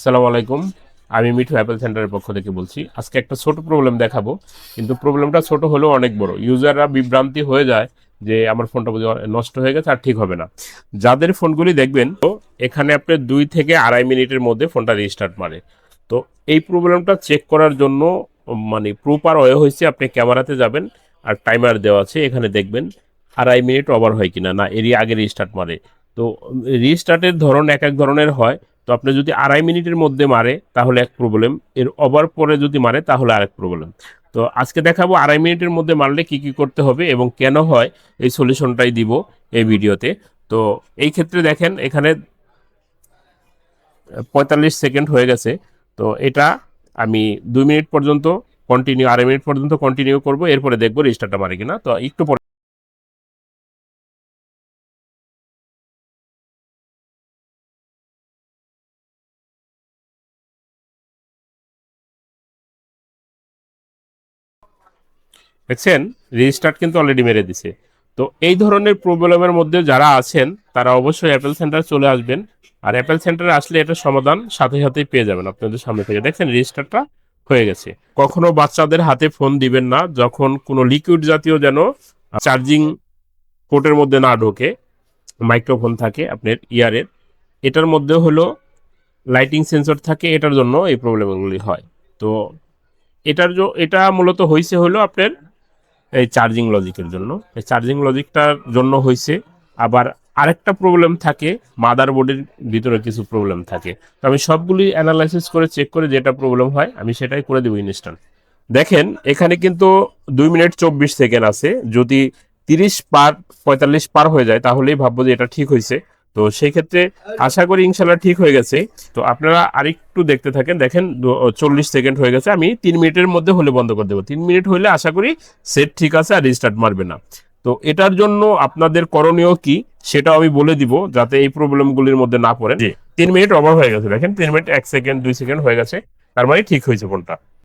আসসালামু আলাইকুম। আমি মিঠু অ্যাপেল সেন্টারের পক্ষ থেকে বলছি, আজকে একটা ছোট প্রবলেম দেখাবো, কিন্তু প্রবলেমটা ছোট হলেও অনেক বড়। ইউজাররা বিভ্রান্তি হয়ে যায় যে আমার ফোনটা নষ্ট হয়ে গেছে আর ঠিক হবে না। যাদের ফোনগুলি দেখবেন, তো এখানে আপনি দুই থেকে আড়াই মিনিটের মধ্যে ফোনটা রিস্টার্ট মারে। তো এই প্রবলেমটা চেক করার জন্য মানে প্রপার ওয়ে হয়েছে আপনি ক্যামেরাতে যাবেন আর টাইমার দেওয়া আছে, এখানে দেখবেন আড়াই মিনিট ওভার হয় কিনা, না, এরই আগে রিস্টার্ট মারে। তো রিস্টার্টের ধরন এক এক ধরনের হয়। তো আপনি যদি আড়াই মিনিটের মধ্যে মারে, তাহলে এক প্রবলেম এর ওভার পরে যদি মারে, তাহলে আরেক প্রবলেম তো আজকে দেখাবো আড়াই মিনিটের মধ্যে মারলে কি কি করতে হবে এবং কেন হয়, এই সলিউশনটাই দিব এই ভিডিওতে। তো এই ক্ষেত্রে দেখেন, এখানে পঁয়তাল্লিশ সেকেন্ড হয়ে গেছে। তো এটা আমি দুই মিনিট পর্যন্ত কন্টিনিউ আড়াই মিনিট পর্যন্ত কন্টিনিউ করব, এরপরে দেখব রেজিস্টারটা মারে কিনা। তো একটু পরে দেখছেন? রেজিস্টার্ট কিন্তু অলরেডি মেরে দিছে। তো এই ধরনের প্রবলেমের মধ্যে যারা আছেন, তারা অবশ্যই অ্যাপেল সেন্টার চলে আসবেন। আর অ্যাপেল সেন্টারে আসলে এটা সমাধান সাথে সাথেই পেয়ে যাবেন আপনাদের সামনে থেকে। দেখছেন রেজিস্টারটা হয়ে গেছে। কখনো বাচ্চাদের হাতে ফোন দিবেন না, যখন কোনো লিকুইড জাতীয় যেন চার্জিং পোর্টের মধ্যে না ঢোকে মাইক্রোফোন থাকে আপনার ইয়ারের এটার মধ্যে হলো লাইটিং সেন্সর থাকে, এটার জন্য এই প্রবলেমগুলি হয়। তো এটার এটা মূলত হয়েছে হলো আপনার এই চার্জিং লজিকের জন্য। এই চার্জিং লজিকটার জন্য হয়েছে আবার আরেকটা প্রবলেম থাকে মাদার বোর্ডের ভিতরে কিছু প্রবলেম থাকে। তো আমি সবগুলি অ্যানালাইসিস করে চেক করে যেটা প্রবলেম হয়, আমি সেটাই করে দেবো ইনস্ট্যান্ট দেখেন, এখানে কিন্তু দুই মিনিট চব্বিশ সেকেন্ড আছে। যদি তিরিশ পার, পঁয়তাল্লিশ পার হয়ে যায়, তাহলেই ভাববো যে এটা ঠিক হয়েছে তো সেই ক্ষেত্রে আশা করি ইনশাল্লাহ ঠিক হয়ে গেছে। তো আপনারা আরেকটু দেখতে থাকেন। দেখেন চল্লিশ সেকেন্ড হয়ে গেছে। আমি তিন মিনিটের মধ্যে হলে বন্ধ করে দেবো। তিন মিনিট হলে আশা করি সেট ঠিক আছে আর রিস্টার্ট মারবে না। তো এটার জন্য আপনাদের করণীয় কি সেটা আমি বলে দিব যাতে এই প্রবলেমগুলির মধ্যে না পড়েন। তিন মিনিট ওভার হয়ে গেছে। দেখেন তিন মিনিট এক সেকেন্ড দুই সেকেন্ড হয়ে গেছে। তার মানে ঠিক হয়েছে ফোনটা।